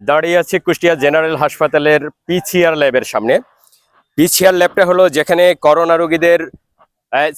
দাঁড়িয়ে আছি কুষ্টিয়া জেনারেল হাসপাতালের পিছিআর ল্যাবের সামনে। পিছিআর ল্যাবটা হলো যেখানে করোনা রোগীদের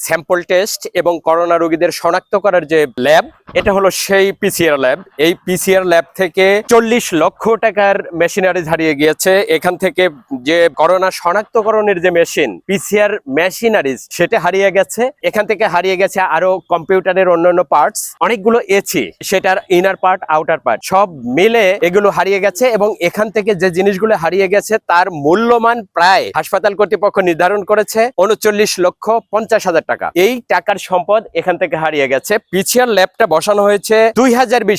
স্যাম্পল টেস্ট এবং করোনা রোগীদের শনাক্ত করার যে ল্যাব এটা হলো সেই পিসিআর ল্যাব এই পিসিআর ল্যাব থেকে চল্লিশ লক্ষ টাকার মেশিনারি হারিয়ে গিয়েছে। এখান থেকে যে করোনা শনাক্তকরণের যে মেশিন পিসিআর মেশিনারিজ সেটা হারিয়ে গেছে। এখান থেকে হারিয়ে গেছে আরও কম্পিউটারের অন্যান্য পার্টস অনেকগুলো এসি সেটার ইনার পার্ট আউটার পার্ট সব মিলে এগুলো হারিয়ে গেছে এবং এখান থেকে যে জিনিসগুলো হারিয়ে গেছে, তার মূল্যমান প্রায় হাসপাতাল কর্তৃপক্ষ নির্ধারণ করেছে, উনচল্লিশ লক্ষ পঞ্চাশ হাজার টাকা। এই টাকার সম্পদ এখান থেকে হারিয়ে গেছে। পিছিয়ার ল্যাবটা বসানো হয়েছে দুই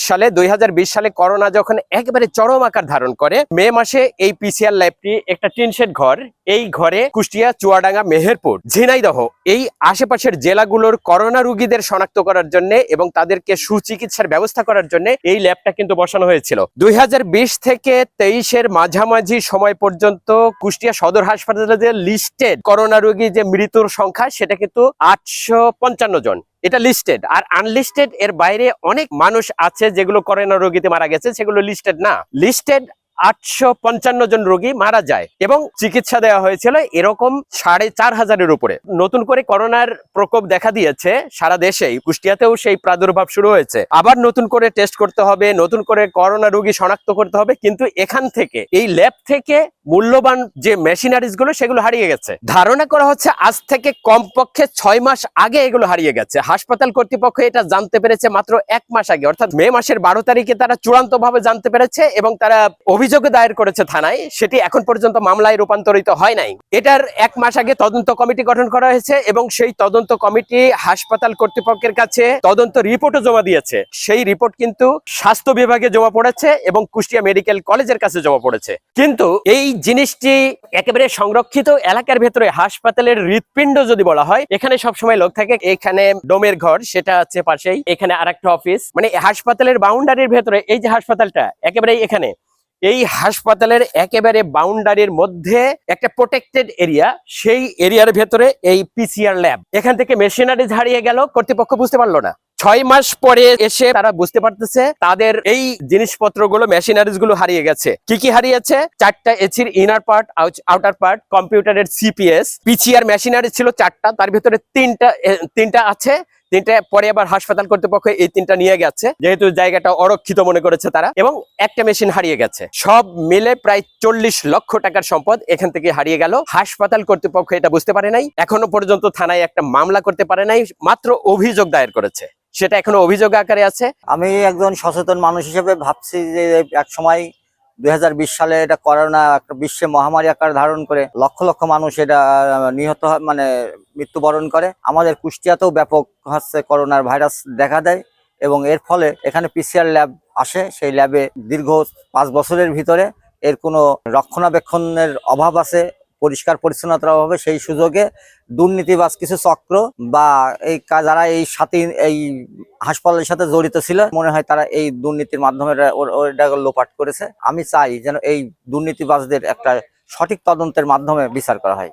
সালে। দুই সালে করোনা যখন একেবারে চরম আকার ধারণ করে, মে মাসে এই পিসিআর ল্যাবটি একটা টিনশেড ঘর। এই ঘরে কুষ্টিয়া, চুয়াডাঙ্গা, মেহেরপুর, ঝিনাইদহ এই আশেপাশের জেলাগুলোর করোনা রোগীদের শনাক্ত করার জন্য এবং তাদেরকে সুচিকিৎসার ব্যবস্থা করার জন্য এই ল্যাবটা কিন্তু বসানো হয়েছিল। দুই হাজার বিশ থেকে তেইশের মাঝামাঝি সময় পর্যন্ত কুষ্টিয়া সদর হাসপাতালে যে লিস্টেড করোনা রোগী যে মৃত্যুর সংখ্যা, সেটা কিন্তু আটশো পঞ্চান্ন জন, এটা লিস্টেড আর আনলিস্টেড এর বাইরে অনেক মানুষ আছে যেগুলো করোনা রোগীতে মারা গেছে, সেগুলো লিস্টেড না। লিস্টেড আটশো পঞ্চান্ন জন রোগী মারা যায় এবং চিকিৎসা দেওয়া হয়েছিল এরকম সাড়ে চার হাজারের উপরে। নতুন করে করোনার প্রকোপ দেখা দিয়েছে সারা দেশেই। কুষ্টিয়াতেও সেই প্রাদুর্ভাব শুরু হয়েছে। আবার নতুন করে টেস্ট করতে হবে, নতুন করে করোনা রোগী শনাক্ত করতে হবে, কিন্তু এখান থেকে, এই ল্যাব থেকে মূল্যবান যে মেশিনারিজগুলো, সেগুলো হারিয়ে গেছে। ধারণা করা হচ্ছে আজ থেকে কমপক্ষে ছয় মাস আগে এগুলো হারিয়ে গেছে। হাসপাতাল কর্তৃপক্ষ এটা জানতে পেরেছে মাত্র এক মাস আগে। অর্থাৎ মে মাসের বারো তারিখে তারা চূড়ান্ত জানতে পেরেছে এবং তারা অভিযোগ দায়ের করেছে থানায়, সেটি এখন পর্যন্ত মামলায় রূপান্তরিত হয় নাই। এটার এক মাস আগে তদন্ত কমিটি গঠন করা হয়েছে এবং সেই তদন্ত কমিটি হাসপাতাল কর্তৃপক্ষের কাছে তদন্ত রিপোর্টও জমা দিয়েছে। সেই রিপোর্ট কিন্তু স্বাস্থ্য বিভাগে জমা পড়েছে এবং কুষ্টিয়া মেডিকেল কলেজের কাছে জমা পড়েছে। কিন্তু এই জিনিসটি একেবারে সংরক্ষিত এলাকার ভেতরে হাসপাতালের হৃৎপিণ্ড যদি বলা হয়, এখানে সবসময় লোক থাকে, এখানে ডোমের ঘর, সেটা আছে পাশেই, এখানে আরেকটা অফিস। মানে হাসপাতালের বাউন্ডারির ভেতরে, এই যে হাসপাতালটা, একেবারেই এখানে। এই হাসপাতালের একেবারে বাউন্ডারির মধ্যে একটা প্রোটেক্টেড এরিয়া সেই এরিয়ার ভেতরে এই পিসিআর ল্যাব এখান থেকে মেশিনারিজ হারিয়ে গেল, কর্তৃপক্ষ বুঝতে পারল না। ছয় মাস পরে এসে তারা বুঝতে পারতেছে, তাদের এই জিনিসপত্রগুলো মেশিনারিজগুলো হারিয়ে গেছে। কি কি হারিয়েছে? চারটা এসির ইনার পার্ট আউটার পার্ট কম্পিউটারের সিপিএস পিসিআর মেশিনারি ছিল চারটা, তার ভিতরে তিনটা তিনটা আছে। তিনটা পরে আবার হাসপাতাল কর্তৃপক্ষ এই তিনটা নিয়ে গেছে। যেহেতু জায়গাটা অরক্ষিত মনে করেছে তারা, এবং একটা মেশিন হারিয়ে গেছে। সব মিলে প্রায় চল্লিশ লক্ষ টাকার সম্পদ এখান থেকে হারিয়ে গেল। হাসপাতাল কর্তৃপক্ষ এটা বুঝতে পারে নাই। এখনও পর্যন্ত থানায় একটা মামলা করতে পারে নাই, মাত্র অভিযোগ দায়ের করেছে। সেটা এখনও অভিযোগ আকারে আছে। আমি একজন সচেতন মানুষ হিসেবে ভাবছি যে এক সময় দু হাজার বিশ সালে এটা করোনা, একটা বিশ্বে মহামারী আকার ধারণ করে লক্ষ লক্ষ মানুষ এটা নিহত মানে মৃত্যুবরণ করে। আমাদের কুষ্টিয়াতেও ব্যাপক হচ্ছে করোনার ভাইরাস দেখা দেয় এবং এর ফলে এখানে পিসিআর ল্যাব আসে। সেই ল্যাবে দীর্ঘ পাঁচ বছরের ভিতরে এর কোনো রক্ষণাবেক্ষণের অভাব আছে। পরিষ্কার পরিচ্ছন্নতার অভাবে সেই সুযোগে দুর্নীতিবাজ কিছু চক্র বা এই যারা এই সাথে, এই হাসপাতালের সাথে জড়িত ছিল, মনে হয় তারা এই দুর্নীতির মাধ্যমে লোপাট করেছে। আমি চাই যেন এই দুর্নীতিবাজদের একটা সঠিক তদন্তের মাধ্যমে বিচার করা হয়।